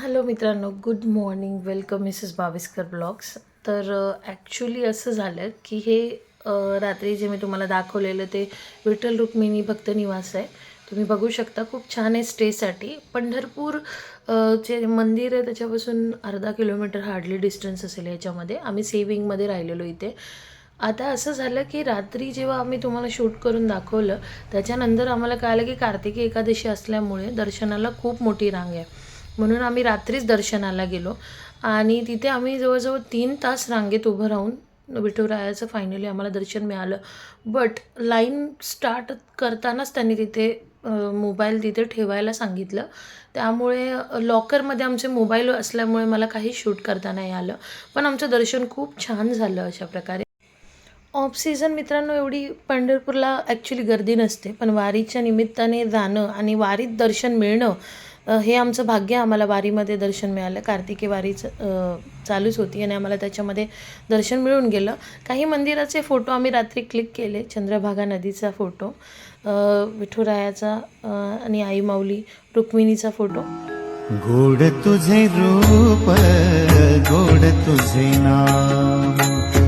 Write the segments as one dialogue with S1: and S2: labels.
S1: Hello मित्रांनो good morning. Welcome Mrs Baviskar blogs. तर actually असं झालं की हे रात्री जे मी तुम्हाला दाखवलेलं ते विठ्ठल रुक्मिणी भक्त निवास आहे. तुम्ही बघू शकता खूप छान आहे स्टेसाठी पंढरपूर जे मंदिर आहे त्याच्यापासून अर्धा किलोमीटर हार्डली डिस्टन्स असेल याच्यामध्ये. आम्ही सेविंगमध्ये राहिलेलो इथे. आता असं झालं की रात्री जेव्हा आम्ही तुम्हाला शूट करून दाखवलं त्याच्यानंतर आम्हाला कळलं की कार्तिकी एकादशी असल्यामुळे दर्शनाला खूप मोठी रांग आहे. म्हणून आम्ही रात्रीच दर्शनाला गेलो. आणि तिथे आम्ही जवळजवळ तीन तास रांगेत उभं राहून विठुरायाचं फायनली आम्हाला दर्शन मिळालं. बट लाईन स्टार्ट करतानाच त्यांनी तिथे मोबाईल तिथे ठेवायला सांगितलं. त्यामुळे लॉकरमध्ये आमचे मोबाईल असल्यामुळे मला काही शूट करता नाही आलं. पण आमचं दर्शन खूप छान झालं अशा प्रकारे. ऑफ सीझन मित्रांनो एवढी पंढरपूरला ॲक्च्युली गर्दी नसते. पण वारीच्या निमित्ताने जाणं आणि वारीत दर्शन मिळणं हे आमचं भाग्य आम्हाला वारीमध्ये दर्शन मिळालं. कार्तिकी वारीचं चालूच होती आणि आम्हाला त्याच्यामध्ये दर्शन मिळून गेलं. काही मंदिराचे फोटो आम्ही रात्री क्लिक केले. चंद्रभागा नदीचा फोटो विठुरायाचा आणि आई माऊली रुक्मिणीचा फोटो.
S2: गोड तुझे रूप गोड तुझे नाम.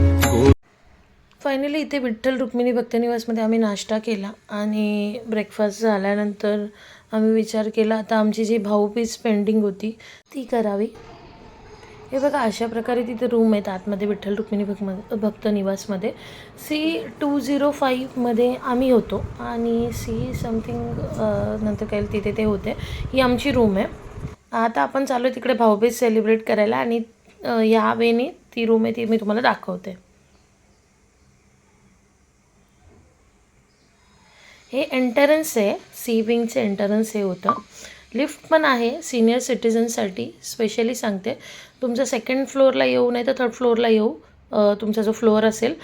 S1: फायनली इथे विठ्ठल रुक्मिणी भक्तनिवासमध्ये आम्ही नाश्ता केला आणि ब्रेकफास्ट झाल्यानंतर आम्ही विचार केला आता आमची जी भाऊपीस पेंडिंग होती ती करावी. हे बघा अशा प्रकारे तिथे रूम आहेत आतमध्ये विठ्ठल रुक्मिणी भक्त भक्त निवासमध्ये. सी टू झिरो फाईव्हमध्ये आम्ही होतो आणि सी समथिंग नंतर काही तिथे ते होते. ही आमची रूम आहे. आता आपण चालू आहे तिकडे भाऊबीज सेलिब्रेट करायला आणि या वेने ती रूम आहे ती मी तुम्हाला दाखवते. हे एंटरन्स आहे सी विंगचं एंटरन्स हे होतं. लिफ्ट पण आहे सिनियर सिटिझन्ससाठी स्पेशली सांगते. तुमचं सेकंड फ्लोअरला येऊ नाही तर थर्ड फ्लोअरला येऊ तुमचा जो फ्लोअर असेल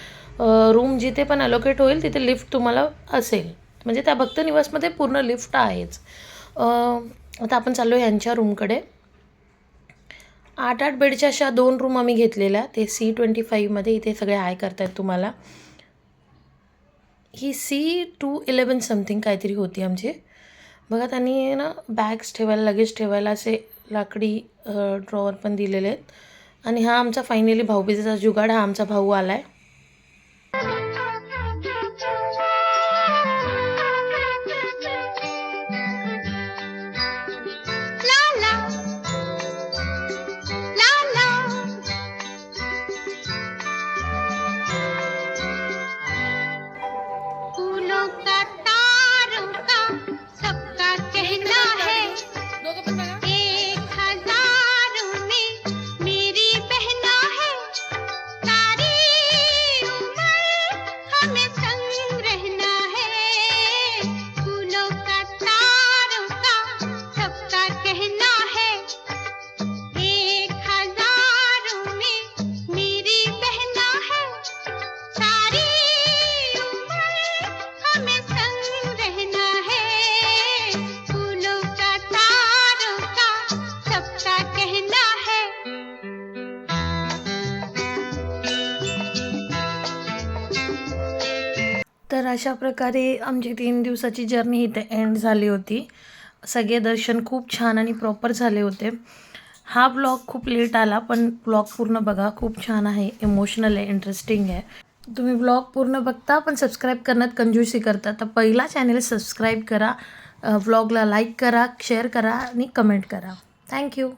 S1: रूम जिथे पण अलोकेट होईल तिथे लिफ्ट तुम्हाला असेल. म्हणजे त्या भक्त निवासमध्ये पूर्ण लिफ्ट आहेच. आता आपण चाललो ह्यांच्या रूमकडे आठ आठ बेडच्या अशा दोन रूम आम्ही घेतलेल्या. ते सी ट्वेंटी फाईव्हमध्ये इथे सगळे आय करतायत तुम्हाला. ही सी टू इलेवन समथिंग काहीतरी होती आमची. बघा त्यांनी ना बॅग्स ठेवायला लगेच ठेवायला असे लाकडी ड्रॉवर पण दिलेले आहेत. आणि हा आमचा फायनली भाऊबीजेचा जुगाड हा आमचा भाऊ आला आहे
S3: Contact कहना है।
S1: तर अशा प्रकारे आमची तीन दिवसाची जर्नी इथे एंड झाली होती. सगळे दर्शन खूप छान आणि प्रॉपर झाले होते. हा ब्लॉग खूप लेट आला पण ब्लॉग पूर्ण बघा. खूप छान आहे इमोशनल आहे इंटरेस्टिंग आहे. तुम्ही ब्लॉग पूर्ण बघता पण सबस्क्राईब करण्यात कंजूसी करता. तर पहिला चॅनल सबस्क्राईब करा. ब्लॉगला लाईक करा शेअर करा आणि कमेंट करा. थँक्यू